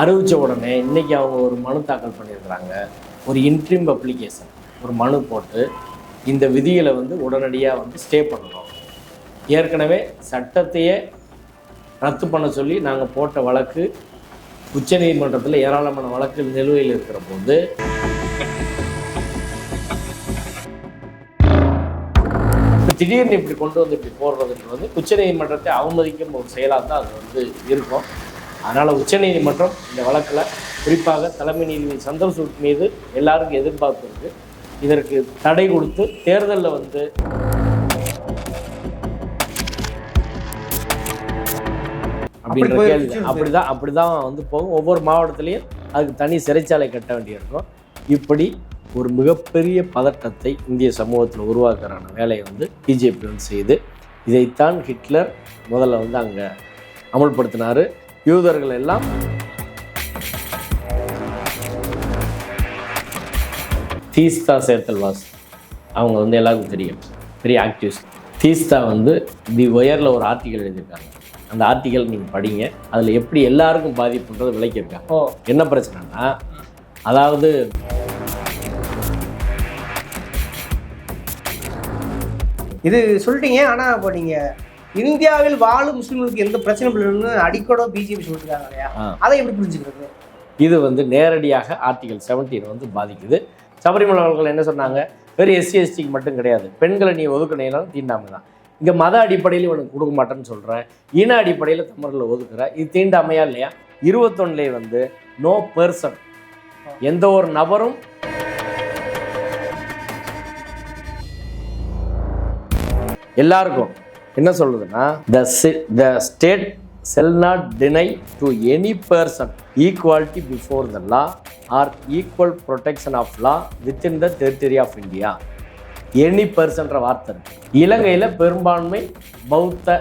அறிவித்த உடனே இன்னைக்கு அவங்க ஒரு மனு தாக்கல் பண்ணியிருக்கிறாங்க. ஒரு இன்ட்ரீம் அப்ளிகேஷன் ஒரு மனு போட்டு இந்த விதிகளை வந்து உடனடியாக வந்து ஸ்டே பண்ணணும். ஏற்கனவே சட்டத்தையே ரத்து பண்ண சொல்லி நாங்கள் போட்ட வழக்கு உச்சநீதிமன்றத்தில் ஏராளமான வழக்கு நிலுவையில் இருக்கிற போது திடீர்னு இப்படி கொண்டு வந்து இப்படி போடுறதுக்கு வந்து உச்சநீதிமன்றத்தை அவமதிக்கும் ஒரு செயலாக தான் அது வந்து இருக்கும். அதனால் உச்சநீதிமன்றம் இந்த வழக்கில் குறிப்பாக தலைமை நீதிபதி சந்திரசூட் மீது எல்லாருக்கும் எதிர்பார்ப்பு இதற்கு தடை கொடுத்து தேர்தலில் வந்து அப்படின்ற அப்படி கேள்வி. அப்படிதான் அப்படிதான் வந்து போகும். ஒவ்வொரு மாவட்டத்திலையும் அதுக்கு தனி சிறைச்சாலை கட்ட வேண்டியிருக்கும். இப்படி ஒரு மிகப்பெரிய பதட்டத்தை இந்திய சமூகத்தில் உருவாக்குறான வேலையை வந்து பிஜேபி வந்து செய்து இதைத்தான் ஹிட்லர் முதல்ல வந்து அங்கே அமல்படுத்தினார். யூதர்கள் எல்லாம் தீஸ்தா சேர்த்தல்வாஸ் அவங்க வந்து எல்லாருக்கும் தெரியும். பெரிய ஆக்டிவிஸ்ட் தீஸ்தா வந்து தி ஒயரில் ஒரு ஆர்டிக்கல் எழுதியிருக்காங்க. அந்த ஆர்டிக்கல் நீங்கள் படிங்க. அதில் எப்படி எல்லாருக்கும் பாதிப்புன்றது விளக்கியிருக்காங்க. என்ன பிரச்சனைனா அதாவது இது சொல்லிட்டீங்க ஆனா இப்போ நீங்க இந்தியாவில் வாழும் முஸ்லிம்களுக்கு எந்த பிரச்சனை இல்லைன்னு அடிக்கோட பிஜேபி சொல்லிருக்காங்க இல்லையா. அதை எப்படி புரிஞ்சுக்கிறது? இது வந்து நேரடியாக ஆர்டிகல் 17 வந்து பாதிக்குது. சபரிமலை அவர்கள் என்ன சொன்னாங்க? வெறும் எஸ்சி எஸ்டிக்கு மட்டும் கிடையாது. பெண்களை நீ ஒதுக்கினாலும் தீண்டாமை தான் இங்கே மத அடிப்படையில் இவனுக்கு கொடுக்க மாட்டேன்னு சொல்கிறேன் இன அடிப்படையில் தமிழில் ஒதுக்குற இது தீண்டாமையா இல்லையா? இருபத்தொன்னுலேயே வந்து நோ பர்சன் எந்த ஒரு நபரும் எல்லாருக்கும் என்ன சொல்லுதுன்னா the the state shall not deny to any person equality before the law or equal protection of law within the territory of India any பர்சன்ற வார்த்தை இருக்கு. இலங்கையில் பெரும்பான்மை பௌத்த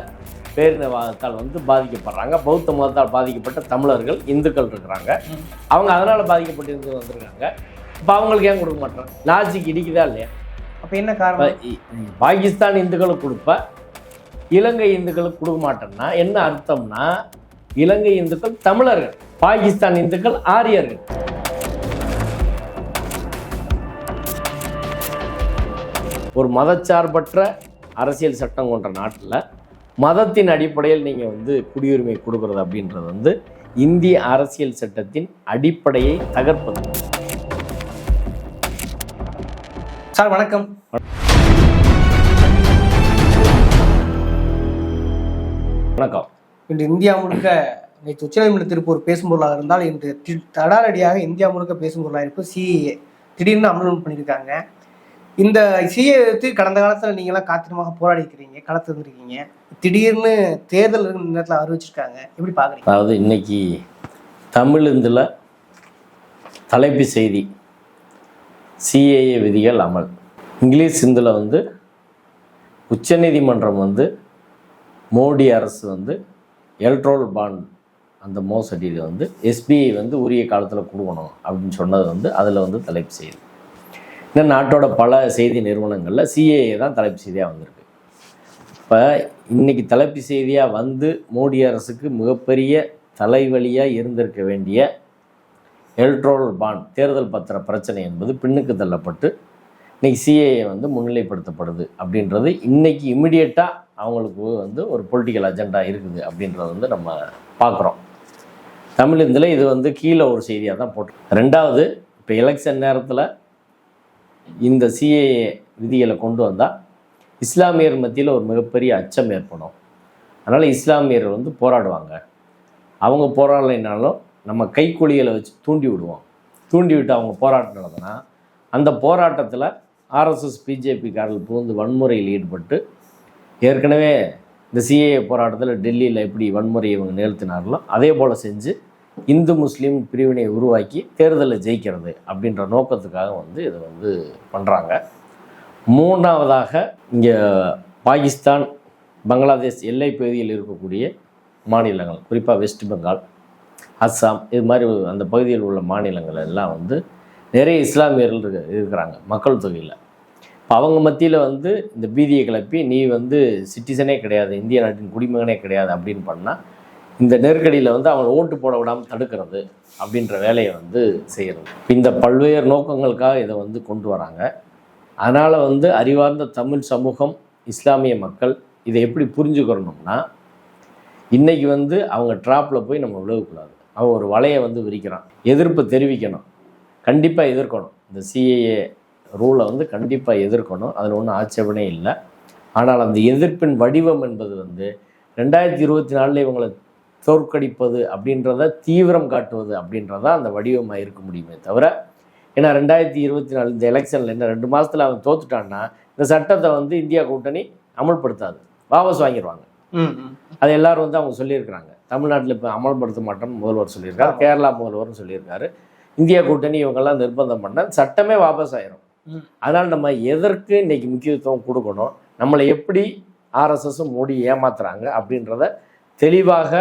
பேரினவாதத்தால் வந்து பாதிக்கப்படுறாங்க. பௌத்த மதத்தால் பாதிக்கப்பட்ட தமிழர்கள் இந்துக்கள் இருக்கிறாங்க. அவங்க அதனால் பாதிக்கப்பட்டு வந்திருக்காங்க. இப்போ அவங்களுக்கு ஏன் கொடுக்க மாட்டாங்க லாஜிக் இடிக்குதா இல்லையா? அப்ப என்ன காரணம்? பாகிஸ்தான் இந்துக்களுக்கு கொடுப்ப. இலங்கை இந்துக்களுக்கு கொடுக்க மாட்டோம்னா என்ன அர்த்தம்னா இலங்கை இந்துக்கள் தமிழர்கள் பாகிஸ்தான் இந்துக்கள் ஆரியர்கள். ஒரு மதச்சார்பற்ற அரசியல் சட்டம் கொண்ட நாட்டில் மதத்தின் அடிப்படையில் நீங்கள் வந்து குடியுரிமை கொடுக்கறது அப்படின்றது வந்து இந்திய அரசியல் சட்டத்தின் அடிப்படையை தகர்ப்பது. சார் வணக்கம். வணக்கம். இன்று இந்தியா முழுக்க நேற்று உச்சநீதிமன்ற தீர்ப்பு ஒரு பேசும் பொருளாக இருந்தால் இன்று தி- தடாலடியாக இந்தியா முழுக்க பேசும் பொருளாக இருப்பு சிஏ திடீர்னு அமல்மெண்ட் பண்ணியிருக்காங்க. இந்த சிஏ எடுத்து கடந்த காலத்தில் நீங்களாம் காத்திரமாக போராடி இருக்கிறீங்க களத்து இருந்திருக்கீங்க. திடீர்னு தேர்தல் நேரத்தில் அறிவிச்சிருக்காங்க எப்படி பார்க்குறீங்க? அதாவது இன்னைக்கு தமிழ் இந்தில் தலைப்பு செய்தி சிஏஏ விதிகள் அமல். இங்கிலீஷ் இந்தில் வந்து உச்சநீதிமன்றம் வந்து மோடி அரசு வந்து எலக்ட்ரோல் பாண்ட் அந்த மோசடியில் வந்து எஸ்பிஐ வந்து உரிய காலத்தில் கொடுக்கணும் அப்படின்னு சொன்னது வந்து அதில் வந்து தலைப்பு செய்தி இன்னும் நாட்டோட பல செய்தி நிறுவனங்களில் சிஏஏ தான் தலைப்பு செய்தியாக வந்திருக்கு. இப்போ இன்றைக்கி தலைப்பு செய்தியாக வந்து மோடி அரசுக்கு மிகப்பெரிய தலைவலியாக இருந்திருக்க வேண்டிய எலக்ட்ரோல் பாண்ட் தேர்தல் பத்திர பிரச்சனை என்பது பின்னுக்கு தள்ளப்பட்டு இன்றைக்கி சிஏஏ வந்து முன்னிலைப்படுத்தப்படுது அப்படின்றது இன்றைக்கி இமிடியேட்டாக அவங்களுக்கு வந்து ஒரு பொலிட்டிக்கல் அஜெண்டா இருக்குது அப்படின்றத வந்து நம்ம பார்க்குறோம். தமிழ் இதில் இது வந்து கீழே ஒரு செய்தியாக தான் போட்டு ரெண்டாவது இப்போ எலெக்ஷன் நேரத்தில் இந்த சிஏஏ விதிகளை கொண்டு வந்தால் இஸ்லாமியர் மத்தியில் ஒரு மிகப்பெரிய அச்சம் ஏற்படும். அதனால் இஸ்லாமியர் வந்து போராடுவாங்க. அவங்க போராடலைனாலும் நம்ம கைக்கூலிகளை வச்சு தூண்டி விடுவோம். தூண்டி விட்டு அவங்க போராட்டம் நடத்தினா அந்த போராட்டத்தில் ஆர்எஸ்எஸ் பிஜேபிக்காரர்கள் புகுந்து வன்முறையில் ஈடுபட்டு ஏற்கனவே இந்த சிஏஏ போராட்டத்தில் டெல்லியில் எப்படி வன்முறை இவங்க நிகழ்த்தினார்களோ அதே போல் செஞ்சு இந்து முஸ்லீம் பிரிவினை உருவாக்கி தேர்தலில் ஜெயிக்கிறது அப்படின்ற நோக்கத்துக்காக வந்து இதை வந்து பண்ணுறாங்க மூணாவதாக இங்கே பாகிஸ்தான் பங்களாதேஷ் எல்லை பகுதியில் இருக்கக்கூடிய மாநிலங்கள் குறிப்பாக வெஸ்ட் பெங்கால் அஸ்ஸாம் இது மாதிரி அந்த பகுதியில் உள்ள மாநிலங்கள் எல்லாம் வந்து நிறைய இஸ்லாமியர்கள் இருக்க இருக்கிறாங்க மக்கள் தொகையில். அவங்க மத்தியில் வந்து இந்த பீதியை கிளப்பி நீ வந்து சிட்டிசனே கிடையாது இந்திய நாட்டின் குடிமகனே கிடையாது அப்படின்னு பண்ணால் இந்த நெருக்கடியில் வந்து அவங்க ஓட்டு போட விடாமல் தடுக்கிறது அப்படின்ற வேலையை வந்து செய்கிறது இந்த பல்வேறு நோக்கங்களுக்காக இதை வந்து கொண்டு வராங்க. அதனால் வந்து அறிவார்ந்த தமிழ் சமூகம் இஸ்லாமிய மக்கள் இதை எப்படி புரிஞ்சுக்கிறணும்னா இன்றைக்கி வந்து அவங்க ட்ராப்பில் போய் நம்ம விழுகக்கூடாது. அவன் ஒரு வலையை வந்து விரிக்கிறான். எதிர்ப்பு தெரிவிக்கணும். கண்டிப்பாக எதிர்க்கணும். இந்த சிஏஏ ரூலை வந்து கண்டிப்பாக எதிர்க்கணும். அதில் ஒன்றும் ஆட்சேபனே இல்லை. ஆனால் அந்த எதிர்ப்பின் வடிவம் என்பது வந்து ரெண்டாயிரத்தி இருபத்தி நாலில் இவங்களை தோற்கடிப்பது அப்படின்றத தீவிரம் காட்டுவது அப்படின்றத அந்த வடிவமாக இருக்க முடியுமே தவிர ஏன்னா ரெண்டாயிரத்தி இருபத்தி நாலு இந்த எலெக்ஷனில் என்ன ரெண்டு மாதத்தில் அவன் தோத்துட்டான்னா இந்த சட்டத்தை வந்து இந்தியா கூட்டணி அமல்படுத்தாது. வாபஸ் வாங்கிடுவாங்க அது எல்லாரும் வந்து அவங்க சொல்லியிருக்கிறாங்க. தமிழ்நாட்டில் இப்போ அமல்படுத்த மாட்டோம்னு முதல்வர் சொல்லியிருக்காரு. கேரளா முதல்வரும் சொல்லியிருக்காரு. இந்தியா கூட்டணி இவங்கெல்லாம் நிர்பந்தம் பண்ண சட்டமே வாபஸ் ஆயிரும். அதனால் நம்ம எதற்கு இன்னைக்கு முக்கியத்துவம் கொடுக்கணும்? நம்மளை எப்படி ஆர்எஸ்எஸும் மோடி ஏமாத்துறாங்க அப்படின்றத தெளிவாக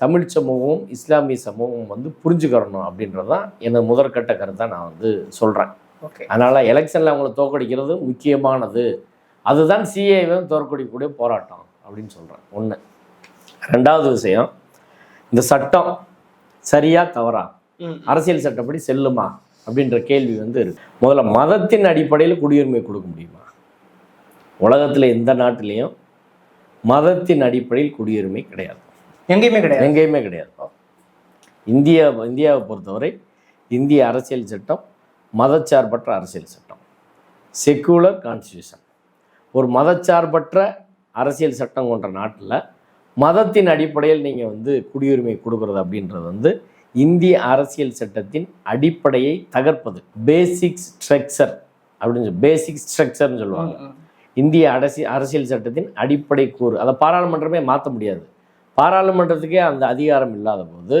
தமிழ் சமூகமும் இஸ்லாமிய சமூகமும் வந்து புரிஞ்சுக்கிறணும் அப்படின்றது தான் எனது முதற்கட்ட கருத்தை நான் வந்து சொல்கிறேன் ஓகே. அதனால் எலெக்ஷனில் அவங்கள தோற்கடிக்கிறது முக்கியமானது. அதுதான் சிஏவை தோற்கடிக்கக்கூடிய போராட்டம் அப்படின்னு சொல்கிறேன் ஒன்று ரெண்டாவது விஷயம் இந்த சட்டம் சரியா தவறா? அரசியல் சட்டப்படி செல்லுமா? அப்படின்ற கேள்வி வந்து இருக்கு. முதல்ல மதத்தின் அடிப்படையில் குடியுரிமை கொடுக்க முடியுமா? உலகத்தில் எந்த நாட்டிலையும் மதத்தின் அடிப்படையில் குடியுரிமை கிடையாது. எங்கேயுமே கிடையாது. எங்கேயுமே கிடையாது. இந்தியா இந்தியாவை பொறுத்தவரை இந்திய அரசியல் சட்டம் மதச்சார்பற்ற அரசியல் சட்டம். செக்குலர் கான்ஸ்டியூஷன் ஒரு மதச்சார்பற்ற அரசியல் சட்டம் கொண்ட நாட்டில் மதத்தின் அடிப்படையில் நீங்கள் வந்து குடியுரிமை கொடுக்கறது அப்படின்றது வந்து இந்திய அரசியல் சட்டத்தின் அடிப்படையை தகர்ப்பது. பேசிக் ஸ்ட்ரக்சர் அப்படின்னு பேசிக் ஸ்ட்ரக்சர்னு சொல்லுவாங்க. இந்திய அரசி அரசியல் சட்டத்தின் அடிப்படை கூறு. அதை பாராளுமன்றமே மாற்ற முடியாது. பாராளுமன்றத்துக்கே அந்த அதிகாரம் இல்லாத போது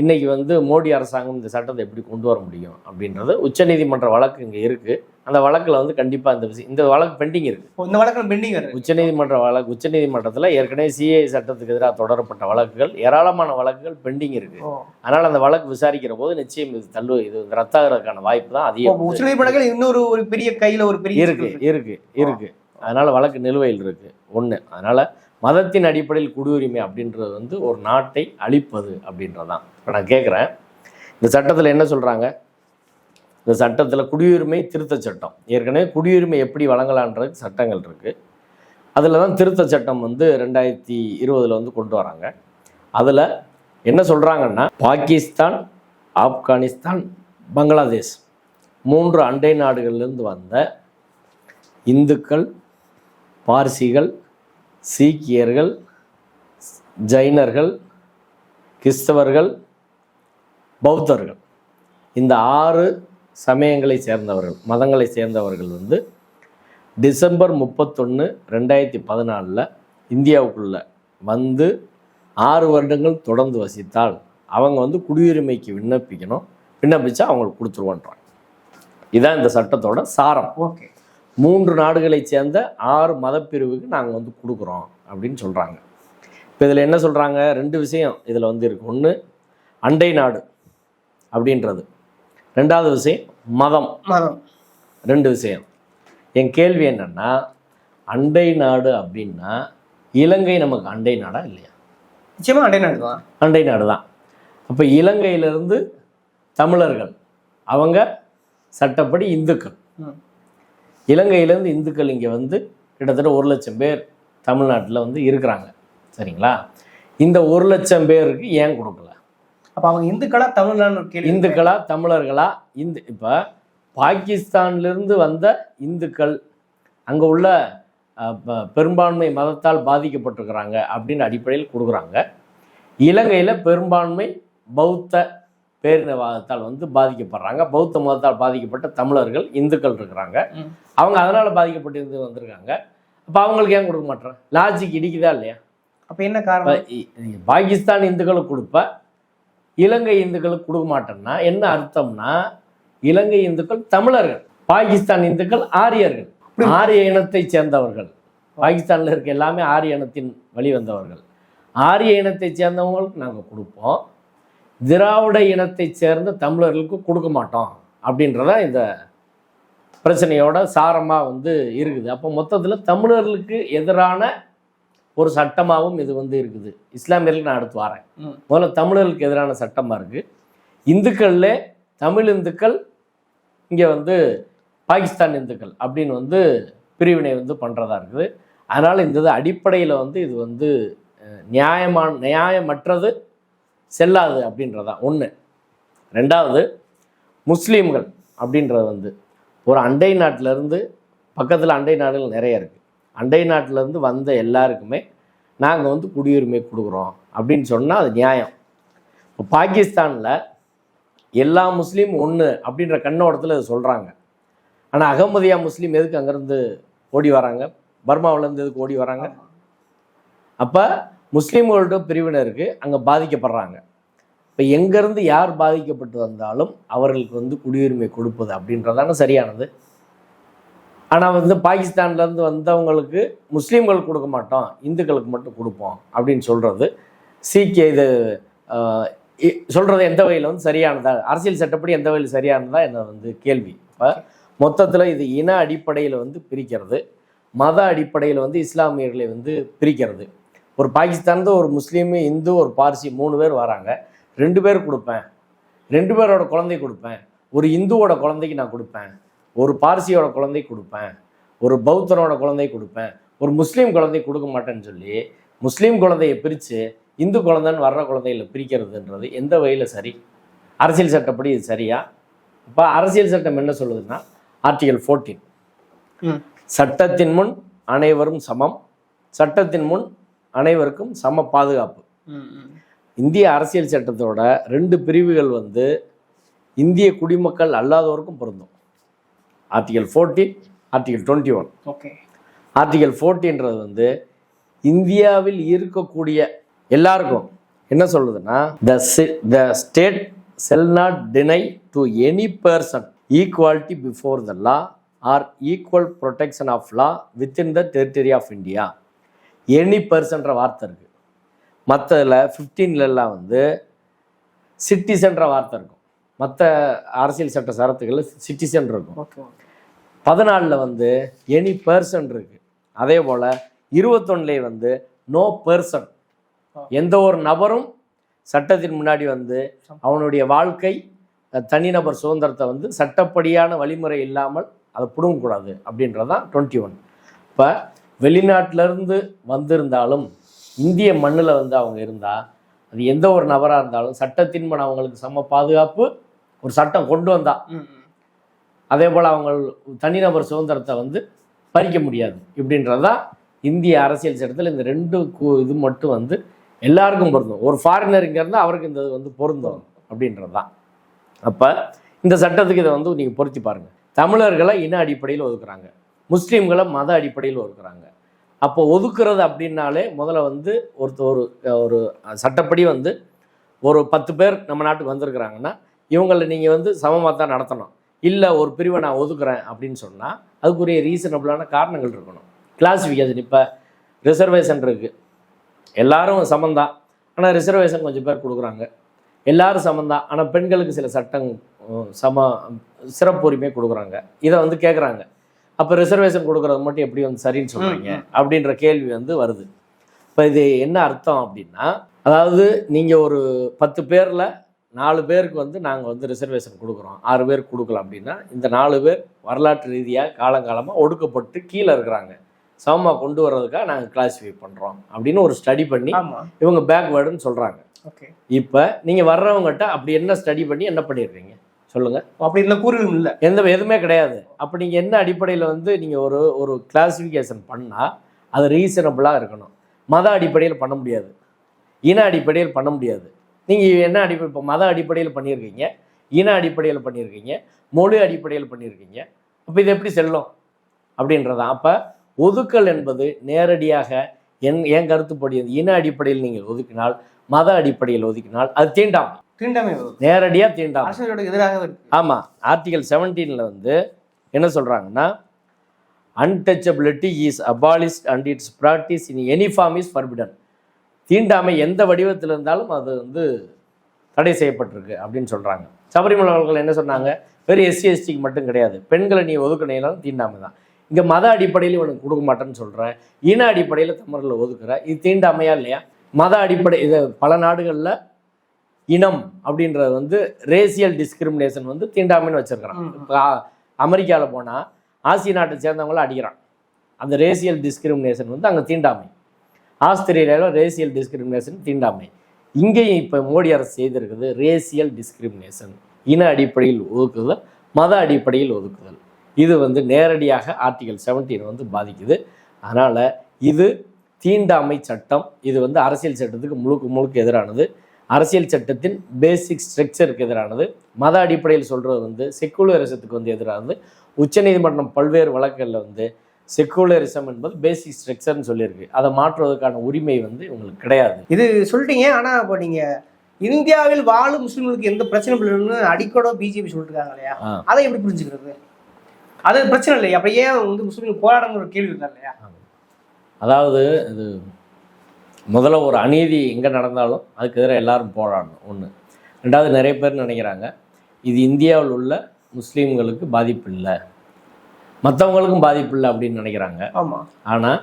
இன்னைக்கு வந்து மோடி அரசாங்கம் இந்த சட்டத்தை எப்படி கொண்டு வர முடியும் அப்படின்றது உச்சநீதிமன்ற வழக்கு இங்கே இருக்குது அந்த வழக்கில் வந்து கண்டிப்பாக இந்த விஷயம் இந்த வழக்கு பெண்டிங் இருக்குது இந்த வழக்கில் பெண்டிங் வருது உச்சநீதிமன்ற வழக்கு உச்சநீதிமன்றத்தில் ஏற்கனவே சிஏ சட்டத்துக்கு எதிராக தொடரப்பட்ட வழக்குகள் ஏராளமான வழக்குகள் பெண்டிங் இருக்குது அதனால் அந்த வழக்கு விசாரிக்கிற போது நிச்சயம் இது தள்ளு இது ரத்தாகிறதுக்கான வாய்ப்பு தான் அதிகம். உச்ச நீதிமன்றங்கள் இன்னொரு ஒரு பெரிய கையில ஒரு பெரிய இருக்கு இருக்கு. இருக்கு அதனால வழக்கு நிலுவையில் இருக்கு. ஒன்று அதனால மதத்தின் அடிப்படையில் குடியுரிமை அப்படின்றது வந்து ஒரு நாட்டை அழிப்பது அப்படின்றதான் இப்போ நான் கேட்குறேன் இந்த சட்டத்தில் என்ன சொல்கிறாங்க இந்த சட்டத்தில் குடியுரிமை திருத்த சட்டம். ஏற்கனவே குடியுரிமை எப்படி வழங்கலான்றது சட்டங்கள் இருக்குது அதில் தான் திருத்த சட்டம் வந்து ரெண்டாயிரத்தி இருபதில் வந்து கொண்டு வராங்க. அதில் என்ன சொல்கிறாங்கன்னா பாகிஸ்தான் ஆப்கானிஸ்தான் பங்களாதேஷ் மூன்று அண்டை நாடுகள்லேருந்து வந்த இந்துக்கள் பார்சிகள் சீக்கியர்கள் ஜைனர்கள் கிறிஸ்தவர்கள் பௌத்தர்கள். இந்த ஆறு சமயங்களை சேர்ந்தவர்கள் மதங்களை சேர்ந்தவர்கள் வந்து டிசம்பர் முப்பத்தொன்று ரெண்டாயிரத்தி பதினாலில் இந்தியாவுக்குள்ள வந்து ஆறு வருடங்கள் தொடர்ந்து வசித்தால் அவங்க வந்து குடியுரிமைக்கு விண்ணப்பிக்கணும். விண்ணப்பிச்சா அவங்களுக்கு கொடுத்துருவோன்றாங்க. இதுதான் இந்த சட்டத்தோட சாரம். ஓகே. மூன்று நாடுகளைச் சேர்ந்த ஆறு மதப்பிரிவுக்கு நாங்கள் வந்து கொடுக்குறோம் அப்படின்னு சொல்கிறாங்க இப்போ இதில் என்ன சொல்கிறாங்க ரெண்டு விஷயம் இதில் வந்து இருக்கு. ஒன்று அண்டை நாடு அப்படின்றது. ரெண்டாவது விஷயம் மதம். மதம். ரெண்டு விஷயம். என் கேள்வி என்னன்னா அண்டை நாடு அப்படின்னா இலங்கை நமக்கு அண்டை நாடா இல்லையா? நிச்சயமா அண்டை நாடு தான். அண்டை நாடு தான். அப்போ இலங்கையிலிருந்து தமிழர்கள் அவங்க சட்டப்படி இந்துக்கள். இலங்கையிலேருந்து இந்துக்கள் இங்கே வந்து கிட்டத்தட்ட ஒரு லட்சம் பேர் தமிழ்நாட்டில் வந்து இருக்கிறாங்க. சரிங்களா? இந்த ஒரு லட்சம் பேருக்கு ஏன் கொடுக்கல? அப்ப அவங்க இந்துக்களா தமிழ்நாடு இந்துக்களா தமிழர்களா? இந்து இப்போ பாகிஸ்தான்லேருந்து வந்த இந்துக்கள் அங்கே உள்ள பெரும்பான்மை மதத்தால் பாதிக்கப்பட்டிருக்கிறாங்க அப்படின்னு அடிப்படையில் கொடுக்குறாங்க. இலங்கையில் பெரும்பான்மை பௌத்த பேரினவாதத்தால் வந்து பாதிக்கப்படுறாங்க. பௌத்த மதத்தால் பாதிக்கப்பட்ட தமிழர்கள் இந்துக்கள் இருக்கிறாங்க. அவங்க அதனால் பாதிக்கப்பட்டு வந்திருக்காங்க. அப்போ அவங்களுக்கு ஏன் கொடுக்க மாட்டேன் லாஜிக் இடிக்குதா இல்லையா? அப்ப என்ன காரணம்? பாகிஸ்தான் இந்துக்களுக்கு கொடுப்ப இலங்கை இந்துக்களுக்கு கொடுக்க மாட்டேன்னா என்ன அர்த்தம்னா இலங்கை இந்துக்கள் தமிழர்கள் பாகிஸ்தான் இந்துக்கள் ஆரியர்கள். ஆரிய இனத்தை சேர்ந்தவர்கள். பாகிஸ்தான்ல இருக்க எல்லாமே ஆரிய இனத்தின் வழி வந்தவர்கள் ஆரிய இனத்தை சேர்ந்தவங்களுக்கு நாங்கள் கொடுப்போம். திராவிட இனத்தை சேர்ந்த தமிழர்களுக்கு கொடுக்க மாட்டோம் அப்படின்றத இந்த பிரச்சனையோட சாரமாக வந்து இருக்குது. அப்போ மொத்தத்தில் தமிழர்களுக்கு எதிரான ஒரு சட்டமாகவும் இது வந்து இருக்குது. இஸ்லாமியர்களுக்கு நான் அடுத்து வரேன். முதல்ல தமிழர்களுக்கு எதிரான சட்டமாக இருக்குது இந்துக்கள்ல தமிழ் இந்துக்கள் இங்கே வந்து பாகிஸ்தான் இந்துக்கள் அப்படின்னு வந்து பிரிவினை வந்து பண்ணுறதா இருக்குது. அதனால் இந்த அடிப்படையில் வந்து இது வந்து நியாயமான நியாயமற்றது செல்லாது அப்படின்றதா ஒன்று ரெண்டாவது முஸ்லீம்கள் அப்படின்றது வந்து ஒரு அண்டை நாட்டிலேருந்து பக்கத்தில் அண்டை நாடுகள் நிறைய இருக்குது அண்டை நாட்டிலேருந்து வந்த எல்லாருக்குமே நாங்கள் வந்து குடியுரிமை கொடுக்குறோம் அப்படின்னு சொன்னால் அது நியாயம். இப்போ பாகிஸ்தானில் எல்லா முஸ்லீம் ஒன்று அப்படின்ற கண்ணோட்டத்தில் இது சொல்கிறாங்க ஆனால் அகமதியா முஸ்லீம் எதுக்கு அங்கேருந்து ஓடி வராங்க? பர்மாவிலேருந்து எதுக்கு ஓடி வராங்க? அப்போ முஸ்லீம்களோட பிரிவினருக்கு அங்கே பாதிக்கப்படுறாங்க. இப்போ எங்கேருந்து யார் பாதிக்கப்பட்டு வந்தாலும் அவர்களுக்கு வந்து குடியுரிமை கொடுப்பது அப்படின்றதான சரியானது. ஆனால் வந்து பாகிஸ்தான்லேருந்து வந்தவங்களுக்கு முஸ்லீம்களுக்கு கொடுக்க மாட்டோம் இந்துக்களுக்கு மட்டும் கொடுப்போம் அப்படின்னு சொல்கிறது சீக்கிய இது சொல்கிறது எந்த வகையில் வந்து சரியானதா? அரசியல் சட்டப்படி எந்த வகையில் சரியானதா என்ன வந்து கேள்வி. இப்போ மொத்தத்தில் இது இன அடிப்படையில் வந்து பிரிக்கிறது. மத அடிப்படையில் வந்து இஸ்லாமியர்களை வந்து பிரிக்கிறது. ஒரு பாகிஸ்தான்ல ஒரு முஸ்லீமு இந்து ஒரு பார்சி மூணு பேர் வராங்க. ரெண்டு பேர் கொடுப்பேன். ரெண்டு பேரோட குழந்தை கொடுப்பேன். ஒரு இந்துவோட குழந்தைக்கு நான் கொடுப்பேன். ஒரு பார்சியோட குழந்தை கொடுப்பேன். ஒரு பௌத்தனோட குழந்தை கொடுப்பேன். ஒரு முஸ்லீம் குழந்தை கொடுக்க மாட்டேன்னு சொல்லி முஸ்லீம் குழந்தையை பிரித்து இந்து குழந்தைன்னு வர்ற குழந்தைகளை பிரிக்கிறதுன்றது எந்த வகையில் சரி? அரசியல் சட்டப்படி இது சரியா? இப்போ அரசியல் சட்டம் என்ன சொல்லுதுன்னா ஆர்டிகல் ஃபோர்டீன். சட்டத்தின் முன் அனைவரும் சமம். சட்டத்தின் முன் அனைவருக்கும் சம பாதுகாப்பு. இந்திய அரசியல் சட்டத்தோட ரெண்டு பிரிவுகள் வந்து இந்திய குடிமக்கள் அல்லாதவருக்கும் பொருந்தும். Article fourteen article twenty one okay article ஃபோர்டீன்றது வந்து இந்தியாவில் இருக்கக்கூடிய எல்லாருக்கும் என்ன சொல்லுதுன்னா the the state shall not deny to any person equality before the law or equal protection of law within the territory of India any பர்சன்ற வார்த்தை இருக்குது மற்றதில் ஃபிஃப்டீன்லலாம் வந்து சிட்டிசன்ற வார்த்தை இருக்கும். மற்ற அரசியல் சட்ட சரத்துகளில் சிட்டிசன் இருக்கும். பதினாலில் வந்து எனி பர்சன் இருக்கு. அதே போல் இருபத்தொன்னுலேயே வந்து நோ பர்சன் எந்த ஒரு நபரும் சட்டத்தின் முன்னாடி வந்து அவனுடைய வாழ்க்கை தனிநபர் சுதந்திரத்தை வந்து சட்டப்படியான வழிமுறை இல்லாமல் அதை பிடுங்கக்கூடாது அப்படின்றதான் டுவெண்ட்டி ஒன் இப்போ வெளிநாட்டிலேருந்து வந்திருந்தாலும் இந்திய மண்ணில் வந்து அவங்க இருந்தால் அது எந்த ஒரு நபராக இருந்தாலும் சட்டத்தின் முன் அவங்களுக்கு சம பாதுகாப்பு ஒரு சட்டம் கொண்டு வந்தா. அதே போல் அவங்க தனிநபர் சுதந்திரத்தை வந்து பறிக்க முடியாது. இப்படின்றது தான் இந்திய அரசியல் சட்டத்தில் இந்த ரெண்டு இது மட்டும் வந்து எல்லாருக்கும் பொருந்தும். ஒரு ஃபாரினர் இங்கே இருந்தால் அவருக்கு இந்த வந்து பொருந்தும் அப்படின்றது. தான் அப்போ இந்த சட்டத்துக்கு இதை வந்து நீங்கள் பொருத்தி பாருங்கள் தமிழர்களை இன அடிப்படையில் ஒதுக்குறாங்க. முஸ்லீம்களை மத அடிப்படையில் ஒதுக்குறாங்க. அப்போ ஒதுக்குறது அப்படின்னாலே முதல்ல வந்து ஒருத்த ஒரு ஒரு சட்டப்படி வந்து ஒரு பத்து பேர் நம்ம நாட்டுக்கு வந்திருக்கிறாங்கன்னா இவங்களை நீங்கள் வந்து சமமாக தான் நடத்தணும். இல்லை ஒரு பிரிவை நான் ஒதுக்குறேன் அப்படின்னு சொன்னால் அதுக்குரிய ரீசனபிளான காரணங்கள் இருக்கணும். கிளாசிஃபிகேஷன் இப்போ ரிசர்வேஷன் இருக்குது எல்லாரும் சமந்தான் ஆனால் ரிசர்வேஷன் கொஞ்சம் பேர் கொடுக்குறாங்க. எல்லாரும் சமந்தான் ஆனால் பெண்களுக்கு சில சட்டம் சம சிறப்பு உரிமை கொடுக்குறாங்க. இதை வந்து கேட்குறாங்க அப்போ ரிசர்வேஷன் கொடுக்குறது மட்டும் எப்படி வந்து சரின்னு சொல்கிறீங்க அப்படின்ற கேள்வி வந்து வருது. இப்போ இது என்ன அர்த்தம் அப்படின்னா அதாவது நீங்கள் ஒரு பத்து பேரில் நாலு பேருக்கு வந்து நாங்கள் வந்து ரிசர்வேஷன் கொடுக்குறோம். ஆறு பேருக்கு கொடுக்கல அப்படின்னா இந்த நாலு பேர் வரலாற்று ரீதியாக காலங்காலமாக ஒடுக்கப்பட்டு கீழே இருக்கிறாங்க. சமமாக கொண்டு வர்றதுக்காக நாங்கள் கிளாஸிஃபை பண்ணுறோம் அப்படின்னு ஒரு ஸ்டடி பண்ணி இவங்க பேக்வேர்டுன்னு சொல்கிறாங்க ஓகே. இப்போ நீங்கள் வர்றவங்ககிட்ட அப்படி என்ன ஸ்டடி பண்ணி என்ன பண்ணிடுறீங்க? சொல்லுங்கள் அப்படி இல்லை கூறுகளும் இல்லை. எந்த எதுவுமே கிடையாது. அப்போ நீங்கள் என்ன அடிப்படையில் வந்து நீங்கள் ஒரு ஒரு கிளாசிஃபிகேஷன் பண்ணால் அது ரீசனபிளாக இருக்கணும். மத அடிப்படையில் பண்ண முடியாது. இன அடிப்படையில் பண்ண முடியாது. நீங்கள் என்ன அடிப்படை இப்போ மத அடிப்படையில் பண்ணியிருக்கீங்க இன அடிப்படையில் பண்ணியிருக்கீங்க மொழி அடிப்படையில் பண்ணியிருக்கீங்க அப்போ இது எப்படி செல்லும்? அப்படின்றதான் அப்போ ஒதுக்கல் என்பது நேரடியாக என் என் கருத்துப்படி இன அடிப்படையில் நீங்கள் ஒதுக்கினால் மத அடிப்படையில் ஒதுக்கினால் அது தீண்டாமை. தீண்டாமை நேரடியாக தீண்டாமை. அரசியலோட எதிராக ஆமாம் ஆர்டிகல் செவன்டீனில் வந்து என்ன சொல்கிறாங்கன்னா untouchability is abolished and its practice in any form is forbidden தீண்டாமை எந்த வடிவத்தில் இருந்தாலும் அது வந்து தடை செய்யப்பட்டிருக்கு அப்படின்னு சொல்கிறாங்க சபரிமலை அவர்கள் என்ன சொன்னாங்க? வெறும் எஸ்சி எஸ்டிக்கு மட்டும் கிடையாது. பெண்களை நீ ஒதுக்கினாலும் தீண்டாமை தான். இங்கே மத அடிப்படையில் இவனுக்கு கொடுக்க மாட்டேன்னு சொல்கிற இன அடிப்படையில் தமிழில் ஒதுக்குற இது தீண்டாமையா இல்லையா? மத அடிப்படை இது பல நாடுகளில் இனம் அப்படின்றது வந்து ரேசியல் டிஸ்கிரிமினேஷன் வந்து தீண்டாமைன்னு வச்சிருக்கிறான். இப்போ அமெரிக்காவில் போனால் ஆசிய நாட்டை சேர்ந்தவங்கள அடிக்கிறான். அந்த ரேசியல் டிஸ்கிரிமினேஷன் வந்து அங்கே தீண்டாமை. ஆஸ்திரேலியாவில் ரேசியல் டிஸ்கிரிமினேஷன் தீண்டாமை. இங்கேயும் இப்போ மோடி அரசு செய்திருக்குது ரேசியல் டிஸ்கிரிமினேஷன் இன அடிப்படையில் ஒதுக்குதல் மத அடிப்படையில் ஒதுக்குதல். இது வந்து நேரடியாக ஆர்டிகல் 17 வந்து பாதிக்குது. அதனால் இது தீண்டாமை சட்டம். இது வந்து அரசியல் சட்டத்துக்கு முழுக்க முழுக்க எதிரானது. அரசியல் சட்டத்தின் பேசிக் ஸ்ட்ரக்சருக்கு எதிரானது. மத அடிப்படையில் சொல்கிறது வந்து செக்குலரிசத்துக்கு வந்து எதிரானது. உச்சநீதிமன்றம் பல்வேறு வழக்குகளில் வந்து செக்குலரிசம் என்பது பேசிக் ஸ்ட்ரக்சர்னு சொல்லியிருக்கு. அதை மாற்றுவதற்கான உரிமை வந்து இவங்களுக்கு கிடையாது. இது சொல்லிட்டீங்க. ஆனா இப்போ நீங்க இந்தியாவில் வாழும் முஸ்லிம்களுக்கு எந்த பிரச்சனை இல்லைன்னு அடிக்கோட பிஜேபி சொல்லிட்டு இருக்காங்க இல்லையா. அதை எப்படி புரிஞ்சுக்கிறது? அது பிரச்சனை இல்லையா? அப்ப ஏன் வந்து முஸ்லீம்கள் போராடங்கிற ஒரு கேள்வி இருக்கா இல்லையா? அதாவது இது முதல்ல ஒரு அநீதி எங்கே நடந்தாலும் அதுக்கு எதிராக எல்லாரும் போராடணும். ஒன்று ரெண்டாவது நிறைய பேர் நினைக்கிறாங்க இது இந்தியாவில் உள்ள முஸ்லீம்களுக்கு பாதிப்பு இல்லை மற்றவங்களுக்கும் பாதிப்பு இல்லை அப்படின்னு நினைக்கிறாங்க. ஆமா. ஆனால்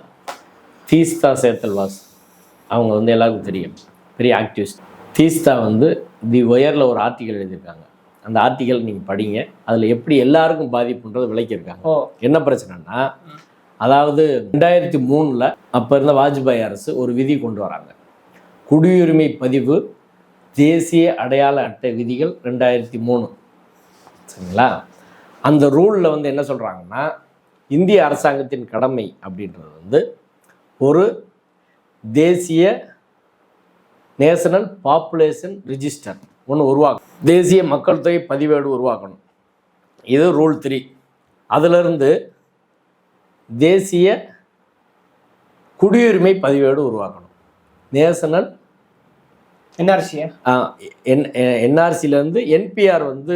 தீஸ்தா சேத்தல்வாஸ் அவங்க வந்து எல்லாருக்கும் தெரியும். பெரிய ஆக்டிவிஸ்ட் தீஸ்தா வந்து தி ஒயரில் ஒரு ஆர்டிக்கல் எழுதியிருக்காங்க. அந்த ஆர்டிக்கல் நீங்கள் படிங்க. அதில் எப்படி எல்லாருக்கும் பாதிப்புன்றதை விளக்கியிருக்காங்க. என்ன பிரச்சனைனா அதாவது ரெண்டாயிரத்தி மூணில் அப்போ இருந்த வாஜ்பாய் அரசு ஒரு விதி கொண்டு வராங்க. குடியுரிமை பதிவு தேசிய அடையாள அட்டை விதிகள் ரெண்டாயிரத்தி மூணு. சரிங்களா? அந்த ரூலில் வந்து என்ன சொல்கிறாங்கன்னா இந்திய அரசாங்கத்தின் கடமை அப்படின்றது வந்து ஒரு தேசிய நேஷனல் பாப்புலேஷன் ரிஜிஸ்டர் ஒன்று உருவாக்கணும். தேசிய மக்கள் தொகை பதிவேடு உருவாக்கணும். இது ரூல் த்ரீ. அதிலிருந்து தேசிய குடியுரிமை பதிவேடு உருவாக்கணும். நேஷனல் என்ஆர்சியா என் என்ஆர்சிலேருந்து என்பிஆர் வந்து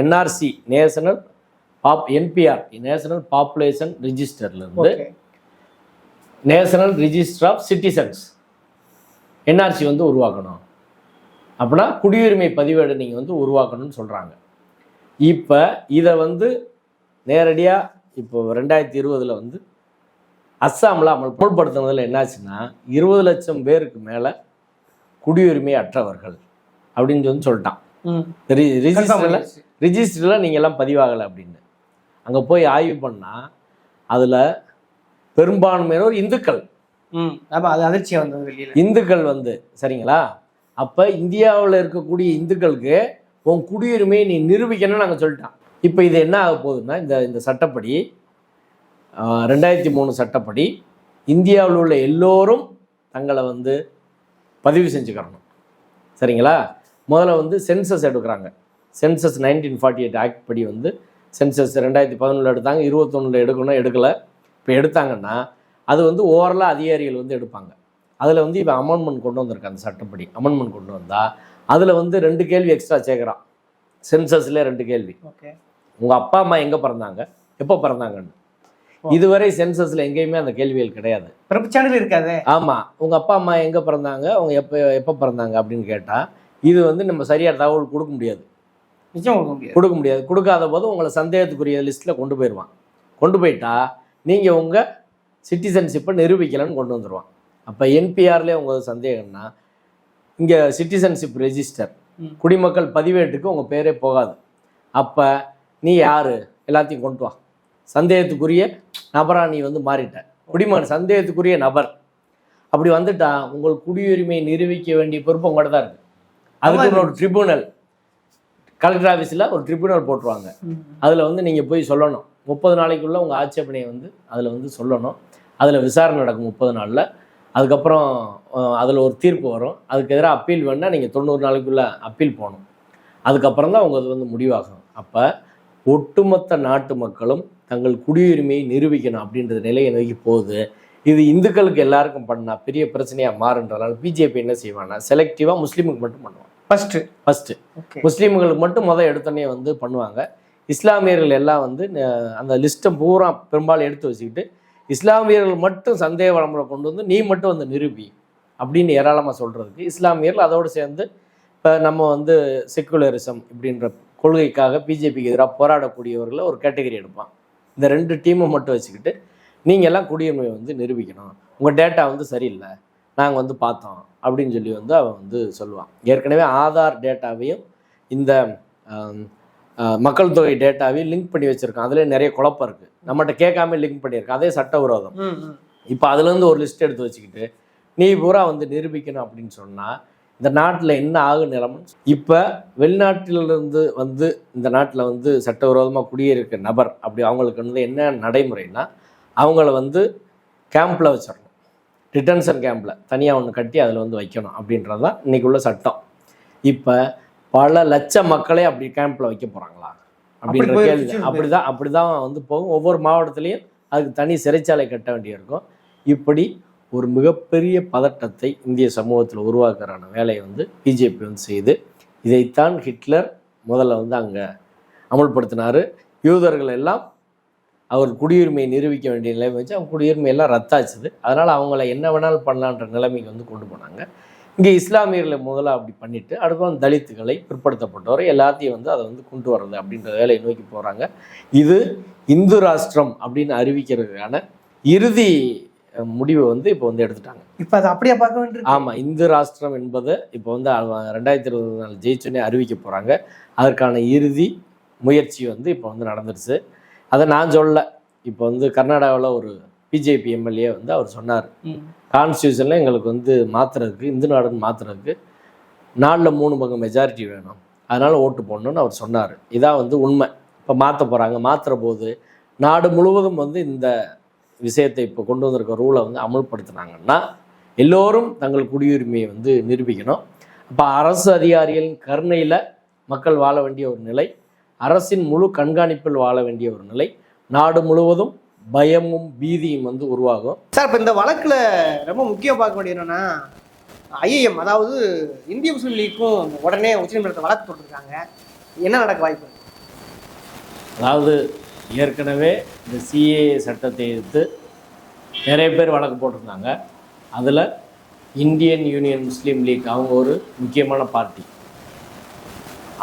NRC national pop NPR national population ரிஜிஸ்டர்லேருந்து national register of citizens NRC வந்து உருவாக்கணும். அப்படின்னா குடியுரிமை பதிவேடு நீங்கள் வந்து உருவாக்கணும்னு சொல்கிறாங்க இப்போ இதை வந்து நேரடியாக இப்போ ரெண்டாயிரத்தி இருபதில் வந்து அஸ்ஸாமில் அமல் அமல்படுத்தினதில் என்னாச்சுன்னா இருபது லட்சம் பேருக்கு மேலே குடியுரிமை அற்றவர்கள் அப்படின்னு சொல்லி சொல்லிட்டான். ம். ரிஜிஸ்டரில் ரிஜிஸ்டரில் நீங்கள் எல்லாம் பதிவாகலை அப்படின்னு. அங்கே போய் ஆய்வு பண்ணால் அதில் பெரும்பான்மையினர் இந்துக்கள். அது அதிர்ச்சியா வந்தது இந்துக்கள் வந்து சரிங்களா? அப்போ இந்தியாவில் இருக்கக்கூடிய இந்துக்களுக்கு உன் குடியுரிமையை நீ நிரூபிக்கணும்னு நாங்கள் சொல்லிட்டோம் இப்போ இது என்ன ஆக போகுதுன்னா இந்த இந்த சட்டப்படி ரெண்டாயிரத்தி மூணு சட்டப்படி இந்தியாவில் உள்ள எல்லோரும் தங்களை வந்து பதிவு செஞ்சுக்கிறணும். சரிங்களா? முதல்ல வந்து சென்சஸ் எடுக்கிறாங்க. Census nineteen forty eight act படி வந்து சென்சஸ் ரெண்டாயிரத்தி பதினொன்றில் எடுத்தாங்க இருபத்தொன்னில் எடுக்கணும் எடுக்கலை. இப்போ எடுத்தாங்கன்னா அது வந்து ஓவரலாக அதிகாரிகள் வந்து எடுப்பாங்க. அதில் வந்து இப்போ அமெண்ட்மெண்ட் கொண்டு வந்திருக்காங்க அந்த சட்டப்படி. அமெண்ட்மெண்ட் கொண்டு வந்தால் அதில் வந்து ரெண்டு கேள்வி எக்ஸ்ட்ரா சேர்க்குறான். சென்சஸ்லேயே ரெண்டு கேள்வி. ஓகே. உங்கள் அப்பா அம்மா எங்கே பிறந்தாங்க? எப்போ பிறந்தாங்கன்னு. இதுவரை சென்சஸில் எங்கேயுமே அந்த கேள்விகள் கிடையாது. பிறப்பு சான்றிதழ் இருக்காதே? ஆமாம் உங்கள் அப்பா அம்மா எங்கே பிறந்தாங்க? அவங்க எப்போ எப்போ பிறந்தாங்க அப்படின்னு கேட்டால் இது வந்து நம்ம சரியான தகவல் கொடுக்க முடியாது. நிச்சயம் கொடுக்க முடியாது. கொடுக்க முடியாது. கொடுக்காத போது உங்களை சந்தேகத்துக்குரிய லிஸ்ட்டில் கொண்டு போயிடுவான் கொண்டு போயிட்டா நீங்கள் உங்கள் சிட்டிசன்ஷிப்பை நிரூபிக்கலைன்னு கொண்டு வந்துடுவான் அப்போ என்பிஆர்லேயே உங்களுக்கு சந்தேகம்னா இங்கே சிட்டிசன்ஷிப் ரெஜிஸ்டர். குடிமக்கள் பதிவேட்டுக்கு உங்கள் பேரே போகாது. அப்போ நீ யார்? எல்லாத்தையும் கொண்டு வா. சந்தேகத்துக்குரிய நபரா நீ வந்து மாறிட்ட. குடிமகன் சந்தேகத்துக்குரிய நபர். அப்படி வந்துட்டா உங்கள் குடியுரிமையை நிரூபிக்க வேண்டிய பொறுப்பு உங்கள்கிட்ட தான் இருக்குது அதுக்கு ஒரு ட்ரிபுனல் கலெக்டர் ஆஃபீஸில் ஒரு ட்ரிபுனல் போட்டுருவாங்க. அதில் வந்து நீங்கள் போய் சொல்லணும். முப்பது நாளைக்குள்ளே உங்கள் ஆட்சேபனையை வந்து அதில் வந்து சொல்லணும். அதில் விசாரணை நடக்கும் முப்பது நாளில். அதுக்கப்புறம் அதில் ஒரு தீர்ப்பு வரும். அதுக்கு எதிராக அப்பீல் வேணால் நீங்கள் தொண்ணூறு நாளைக்குள்ளே அப்பீல் போகணும். அதுக்கப்புறம் தான் உங்கள் இது வந்து முடிவாகும். அப்போ ஒட்டுமொத்த நாட்டு மக்களும் தங்கள் குடியுரிமையை நிரூபிக்கணும் அப்படின்ற நிலையை நோக்கி போகுது. இது இந்துக்களுக்கு எல்லாருக்கும் பண்ணால் பெரிய பிரச்சனையாக மாறுன்றதுனால பிஜேபி என்ன செய்வான்னா செலக்டிவாக முஸ்லீமுக்கு மட்டும் பண்ணுவாங்க. ஃபர்ஸ்ட் ஃபஸ்ட்டு ஓகே முஸ்லீம்களுக்கு மட்டும் முதல் எடுத்தோடனே வந்து பண்ணுவாங்க. இஸ்லாமியர்கள் எல்லாம் வந்து அந்த லிஸ்ட்டை பூரா பெரும்பாலும் எடுத்து வச்சுக்கிட்டு இஸ்லாமியர்கள் மட்டும் சந்தேக வளமுறை கொண்டு வந்து நீ மட்டும் வந்து நிரூபி அப்படின்னு ஏராளமாக சொல்கிறதுக்கு இஸ்லாமியர்கள் அதோடு சேர்ந்து இப்போ நம்ம வந்து செக்குலரிசம் இப்படின்ற கொள்கைக்காக பிஜேபிக்கு எதிராக போராடக்கூடியவர்களை ஒரு கேட்டகரி எடுப்பான். இந்த ரெண்டு டீமை மட்டும் வச்சுக்கிட்டு நீங்கள் எல்லாம் குடியுரிமை வந்து நிரூபிக்கணும். உங்கள் டேட்டா வந்து சரியில்லை. நாங்கள் வந்து பார்த்தோம். அப்படின்னு சொல்லி வந்து அவன் வந்து சொல்லுவான். ஏற்கனவே ஆதார் டேட்டாவையும் இந்த மக்கள் தொகை டேட்டாவையும் லிங்க் பண்ணி வச்சுருக்கான். அதுலேயே நிறைய குழப்பம் இருக்குது நம்மகிட்ட கேட்காம லிங்க் பண்ணியிருக்கான் அதே சட்டவிரோதம் ம், ம். இப்போ அதுலேருந்து ஒரு லிஸ்ட் எடுத்து வச்சுக்கிட்டு நீ பூரா வந்து நிரூபிக்கணும் அப்படின்னு சொன்னால் இந்த நாட்டில் என்ன ஆகும் நிலைமை? இப்போ வெளிநாட்டிலிருந்து வந்து இந்த நாட்டில் வந்து சட்டவிரோதமாக குடியிருக்க நபர் அப்படி அவங்களுக்கு வந்து என்ன நடைமுறைனா அவங்கள வந்து கேம்பில் வச்சிடணும். டிடென்ஷன் கேம்பில் தனியாக ஒன்று கட்டி அதில் வந்து வைக்கணும் அப்படின்றது தான் இன்றைக்கி உள்ள சட்டம். இப்போ பல லட்ச மக்களே அப்படி கேம்பில் வைக்க போகிறாங்களா அப்படின்ற அப்படி கேள்வி. அப்படி தான் அப்படி தான் வந்து போகும். ஒவ்வொரு மாவட்டத்துலேயும் அதுக்கு தனி சிறைச்சாலை கட்ட வேண்டியிருக்கும். இப்படி ஒரு மிகப்பெரிய பதட்டத்தை இந்திய சமூகத்தில் உருவாக்குறான வேலையை வந்து பிஜேபி வந்து செய்து இதைத்தான் ஹிட்லர் முதல்ல வந்து அங்கே அமல்படுத்தினார். யூதர்கள் எல்லாம் அவர் குடியுரிமையை நிரூபிக்க வேண்டிய நிலைமை வச்சு அவங்க குடியுரிமை எல்லாம் ரத்தாச்சுது. அதனால் அவங்கள என்ன வேணாலும் பண்ணலான்ற நிலைமைக்கு வந்து கொண்டு போனாங்க. இங்கே இஸ்லாமியர்களை முதல்ல அப்படி பண்ணிவிட்டு அடுத்து வந்து தலித்துகளை பிற்படுத்தப்பட்டவரை எல்லாத்தையும் வந்து அதை வந்து கொண்டு வர்றது அப்படின்ற வேலையை நோக்கி போகிறாங்க இது இந்து ராஷ்டிரம் அப்படின்னு அறிவிக்கிறதுக்கான இறுதி முடிவை வந்து இப்போ வந்து எடுத்துட்டாங்க. இப்ப அதை அப்படியே பார்க்க வேண்டியிருக்கு. ஆமாம் இந்து ராஷ்டிரம் என்பது இப்போ வந்து ரெண்டாயிரத்தி இருபது நாலு ஜெயிச்சோன்னே அறிவிக்க போகிறாங்க அதற்கான இறுதி முயற்சி வந்து இப்போ வந்து நடந்துருச்சு. அதை நான் சொல்ல இப்போ வந்து கர்நாடகாவில் ஒரு பிஜேபி எம்எல்ஏ வந்து அவர் சொன்னார். கான்ஸ்டியூஷனில் எங்களுக்கு வந்து மாற்றுறதுக்கு இந்து நாடுன்னு மாற்றுறதுக்கு நாலில் மூணு பங்கு மெஜாரிட்டி வேணும். அதனால் ஓட்டு போடணும்னு அவர் சொன்னார். இதான் வந்து உண்மை. இப்போ மாற்ற போகிறாங்க மாற்றுற போது நாடு முழுவதும் வந்து இந்த விஷயத்தை இப்போ கொண்டு வந்திருக்க ரூலை வந்து அமல்படுத்துனாங்கன்னா எல்லோரும் தங்கள் குடியுரிமையை வந்து நிரூபிக்கணும். அப்போ அரசு அதிகாரிகளின் கருணையில் மக்கள் வாழ வேண்டிய ஒரு நிலை அரசின் முழு கண்காணிப்பில் வாழ வேண்டிய ஒரு நிலை நாடு முழுவதும் பயமும் பீதியும் வந்து உருவாகும். சார் இப்போ இந்த வழக்குல ரொம்ப முக்கியம் பார்க்க வேண்டியது என்னன்னா ஐஏஎம் அதாவது இந்திய முஸ்லீம் லீக்கும் உடனே உச்சநீதிமன்றத்தை வழக்கு போட்டிருக்காங்க என்ன நடக்க வாய்ப்பு? அதாவது ஏற்கனவே இந்த சிஏ சட்டத்தை எதிர்த்து நிறைய பேர் வழக்கு போட்டிருந்தாங்க. அதில் இந்தியன் யூனியன் முஸ்லீம் லீக் அவங்க ஒரு முக்கியமான பார்ட்டி.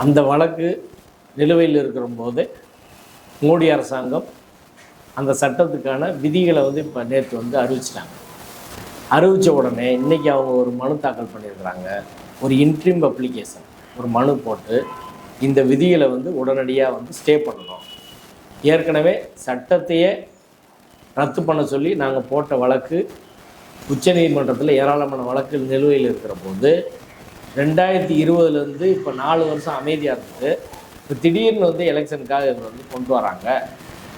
அந்த வழக்கு நிலுவையில் இருக்கிற போது மோடி அரசாங்கம் அந்த சட்டத்துக்கான விதிகளை வந்து இப்போ நேற்று வந்து அறிவிச்சிட்டாங்க. அறிவித்த உடனே இன்றைக்கி அவங்க ஒரு மனு தாக்கல் பண்ணியிருக்கிறாங்க. ஒரு இன்ட்ரீம் அப்ளிகேஷன் ஒரு மனு போட்டு இந்த விதிகளை வந்து உடனடியாக வந்து ஸ்டே பண்ணணும். ஏற்கனவே சட்டத்தையே ரத்து பண்ண சொல்லி நாங்கள் போட்ட வழக்கு உச்சநீதிமன்றத்தில் ஏராளமான வழக்கு நிலுவையில் இருக்கிற போது ரெண்டாயிரத்தி இருபதுலேருந்து இப்போ நாலு வருஷம் அமைதியாக இருந்தது. இப்போ திடீர்னு வந்து எலெக்ஷனுக்காக இதை வந்து கொண்டு வராங்க.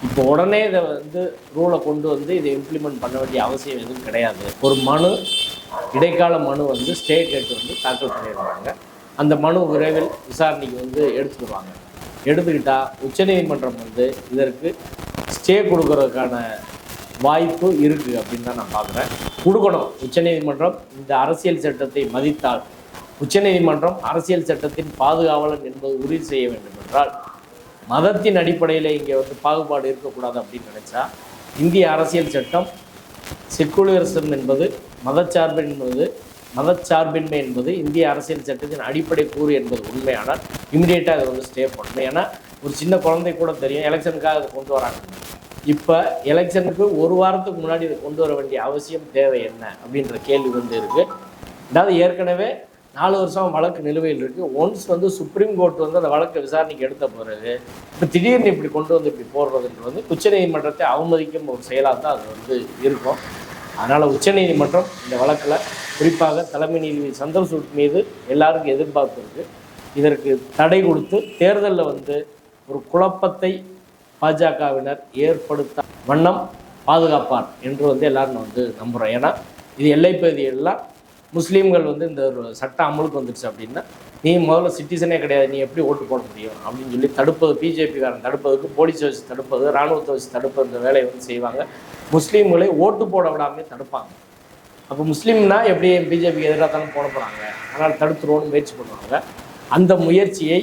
இப்போ உடனே இதை வந்து ரூலை கொண்டு வந்து இதை இம்ப்ளிமெண்ட் பண்ண வேண்டிய அவசியம் எதுவும் கிடையாது. ஒரு மனு இடைக்கால மனு வந்து ஸ்டே கேட்டு வந்து தாக்கல் பண்ணிடுறாங்க. அந்த மனு விரைவில் விசாரணைக்கு வந்து எடுத்துக்குவாங்க எடுத்துக்கிட்டால் உச்சநீதிமன்றம் வந்து இதற்கு ஸ்டே கொடுக்கறதுக்கான வாய்ப்பு இருக்குது அப்படின்னு தான் நான் பார்க்குறேன். கொடுக்கணும். உச்சநீதிமன்றம் இந்த அரசியல் சட்டத்தை மதித்தால் உச்சநீதிமன்றம் அரசியல் சட்டத்தின் பாதுகாவலன் என்பது உறுதி செய்ய வேண்டும் என்றால் மதத்தின் அடிப்படையில் இங்கே வந்து பாகுபாடு இருக்கக்கூடாது அப்படின்னு நினச்சா இந்திய அரசியல் சட்டம் செக்குலரிசம் என்பது மதச்சார்பு என்பது மதச்சார்பின்மை என்பது இந்திய அரசியல் சட்டத்தின் அடிப்படை கூறு என்பது உண்மையானால் இமிடியேட்டாக அதை வந்து ஸ்டே பண்ணணும். ஏன்னா ஒரு சின்ன குழந்தை கூட தெரியும் எலெக்ஷனுக்காக அதை கொண்டு வராங்க. இப்போ எலெக்ஷனுக்கு ஒரு வாரத்துக்கு முன்னாடி இதை கொண்டு வர வேண்டிய அவசியம் தேவை என்ன? அப்படின்ற கேள்வி வந்து இருக்குது அதாவது ஏற்கனவே நாலு வருஷம் வழக்கு நிலுவையில் இருக்குது ஒன்ஸ் வந்து சுப்ரீம் கோர்ட் வந்து அந்த வழக்கை விசாரணைக்கு எடுத்த பிறகு இப்போ திடீர்னு இப்படி கொண்டு வந்து இப்படி போடுறதுன்றது வந்து உச்சநீதிமன்றத்தை அவமதிக்கும் ஒரு செயலாக தான் அது வந்து இருக்கும். அதனால் உச்சநீதிமன்றம் இந்த வழக்கில் குறிப்பாக தலைமை நீதிபதி சந்திரசூட் மீது எல்லாருக்கும் எதிர்பார்ப்பு இருக்குது இதற்கு தடை கொடுத்து தேர்தலில் வந்து ஒரு குழப்பத்தை பாஜகவினர் ஏற்படுத்த வண்ணம் பாதுகாப்பார் என்று வந்து எல்லாரும் வந்து நம்புகிறோம் ஏன்னா இது எல்லைப்பகுதியெல்லாம் முஸ்லீம்கள் வந்து இந்த ஒரு சட்டம் அமலுக்கு வந்துடுச்சு அப்படின்னா நீ முதல்ல சிட்டிசனே கிடையாது நீ எப்படி ஓட்டு போட முடியும்? அப்படின்னு சொல்லி தடுப்பது பிஜேபிக்காரன் தடுப்பதுக்கு போலீஸ் வச்சு தடுப்பது இராணுவத்தை வச்சு தடுப்பது இந்த வேலையை வந்து செய்வாங்க. முஸ்லீம்களை ஓட்டு போட விடாமே தடுப்பாங்க. அப்போ முஸ்லீம்னா எப்படி பிஜேபிக்கு எதிராக தானே போட போகிறாங்க அதனால் தடுத்துருவோன்னு முயற்சி பண்ணுவாங்க. அந்த முயற்சியை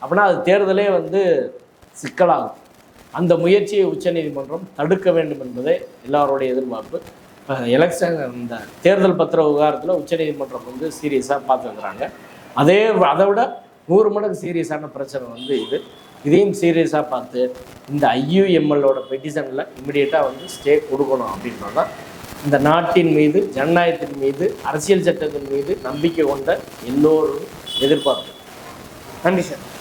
அப்படின்னா அது தேர்தலே வந்து சிக்கலாகும். அந்த முயற்சியை உச்சநீதிமன்றம் தடுக்க வேண்டும் என்பதே எல்லாருடைய எதிர்பார்ப்பு. எலெக்ஷன் இந்த தேர்தல் பத்திர விவகாரத்தில் உச்சநீதிமன்றம் வந்து சீரியஸாக பார்த்துருக்குறாங்க அதே அதை விட நூறு மடங்கு சீரியஸான பிரச்சனை வந்து இது. இதையும் சீரியஸாக பார்த்து இந்த ஐயுஎம்எல்லோட பெட்டிஷனில் இம்மிடியேட்டாக வந்து ஸ்டே கொடுக்கணும் அப்படின்றதான் இந்த நாட்டின் மீது ஜனநாயகத்தின் மீது அரசியல் சட்டத்தின் மீது நம்பிக்கை கொண்ட எல்லோரும் எதிர்பார்ப்பு. நன்றி சார்.